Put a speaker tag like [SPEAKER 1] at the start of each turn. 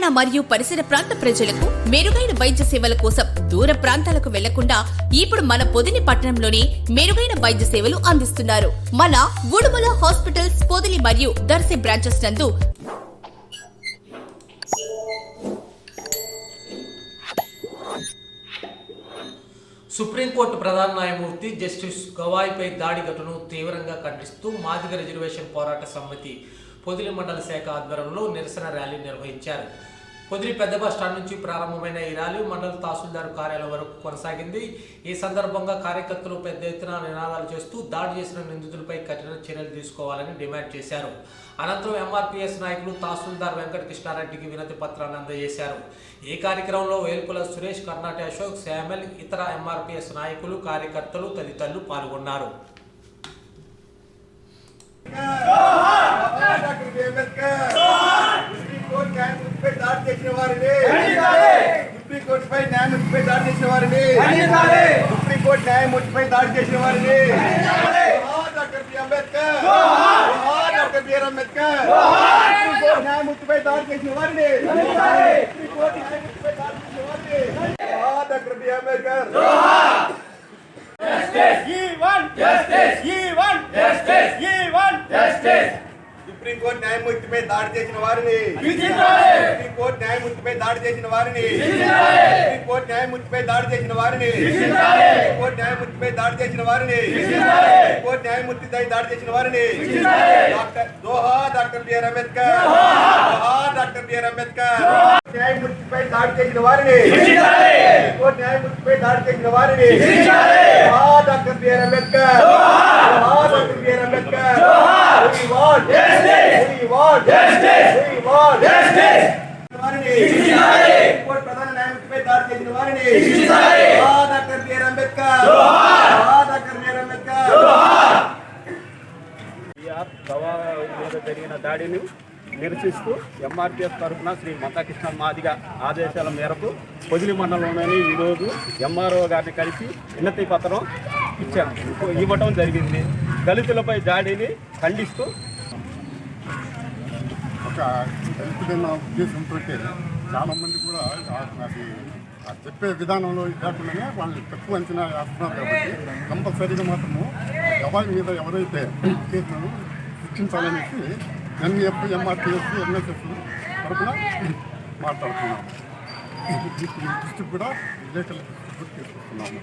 [SPEAKER 1] తెలంగాణ మరియు పరిసర ప్రాంత ప్రజలకు మెరుగైన వైద్య సేవల కోసం దూర ప్రాంతాలకు వెళ్ళకుండా ఇప్పుడు మన పొదిని పట్టణంలోనే మెరుగైన వైద్య సేవలు అందిస్తున్నారు. మన ఉడుమల హాస్పిటల్స్ పొదిలి మరియు దర్శి బ్రాంచెస్ నందు
[SPEAKER 2] సుప్రీంకోర్టు ప్రధాన న్యాయమూర్తి జస్టిస్ గవాయిపై దాడి ఘటనను తీవ్రంగా ఖండిస్తూ మాదిగ రిజర్వేషన్ పోరాట సమితి పొదిలి మండల శాఖ ఆధ్వర్యంలో నిరసన ర్యాలీ నిర్వహించారు. పొదిలి పెద్ద బస్ స్టాండ్ నుంచి ప్రారంభమైన ఈ ర్యాలీ మండల తహసీల్దార్ కార్యాలయం వరకు కొనసాగింది. ఈ సందర్భంగా కార్యకర్తలు పెద్ద ఎత్తున నినాదాలు చేస్తూ దాడి చేసిన నిందితులపై కఠిన చర్యలు తీసుకోవాలని డిమాండ్ చేశారు. అనంతరం ఎంఆర్పీఎస్ నాయకులు తహసీల్దార్ వెంకటకృష్ణారెడ్డికి వినతి పత్రాన్ని అందజేశారు. ఈ కార్యక్రమంలో వేల్పుల సురేష్ కర్ణాటి అశోక్ శామెల్ ఇతర ఎంఆర్పీఎస్ నాయకులు కార్యకర్తలు తదితరులు పాల్గొన్నారు.
[SPEAKER 3] సుప్రీంకోర్టుపై న్యాయమూర్తిపై దాడి చేసిన వారిని సుప్రీంకోర్టు న్యాయమూర్తిపై దాడి చేసిన వారిని జోహార్ డాక్టర్ బి. అంబేద్కర్ జోహార్ doctor B R Ambedkar supreme court న్యాయమూర్తిపై దాడి చేసిన వారిని సుప్రీంకోర్టు న్యాయమూర్తిపై దాడి చేసిన వారిని జోహార్ doctor B. Ambedkar supreme court న్యాయమూర్తిపై దాడి చేసిన వారిని సుప్రీంకోర్టు న్యాయమూర్తిపై దాడి చేసిన వారిని సుప్రీంకోర్టు న్యాయమూర్తిపై దాడి చేసిన వారిని సుప్రీంకోర్టు న్యాయమూర్తిపై దాడి చేసిన వారిని సుప్రీంకోర్టు న్యాయమూర్తిపై దాడి చేసిన వారిని డాక్టర్ దోహా డాక్టర్ బిఆర్ అంబేద్కర్ దోహా డాక్టర్ బిఆర్ అంబేద్కర్ న్యాయమూర్తిపై దాడి చేసిన వారిని సుప్రీంకోర్టు న్యాయమూర్తిపై దాడి చేసిన వారిని దోహా doctor BR Ambedkar Doha doctor B R Ambedkar We want justice. We want justice. We want justice. వారిని కోర్టు ప్రధాన న్యాయమూర్తిపై దాడి చేసిన వారిని ఆ డాక్టర్ బిఆర్ అంబేద్కర్ ఆ doctor B R Ambedkar
[SPEAKER 4] B R Gavai మీద జరిగిన దాడిని నిరసిస్తూ ఎంఆర్పిఎస్ తరఫున శ్రీ మతాకృష్ణ మాదిగ ఆదేశాల మేరకు పొదిలి మండలంలోని ఈరోజు ఎంఆర్ఓ గారిని కలిసి వినతి పత్రం ఇచ్చారు ఇవ్వటం జరిగింది దళితులపై దాడిని ఖండిస్తూ
[SPEAKER 5] ఒక తెలుపుతున్న ఉద్దేశంతో చాలామంది కూడా అది చెప్పే విధానంలో కాకుండానే వాళ్ళు తక్కువ అంచనా వేస్తున్నారు కాబట్టి కంపల్సరీగా మాత్రము ఎవరి మీద ఎవరైతే కేసులను శిక్షించాలనేసి ఎన్ఎఫ్ ఎంఆర్టీఎస్ ఎన్ఎస్ఎస్ తరఫున మాట్లాడుతున్నాము. ఈ దృష్టికి కూడా విలేకరుల గుర్తు కూడా తీసుకొస్తున్నాము.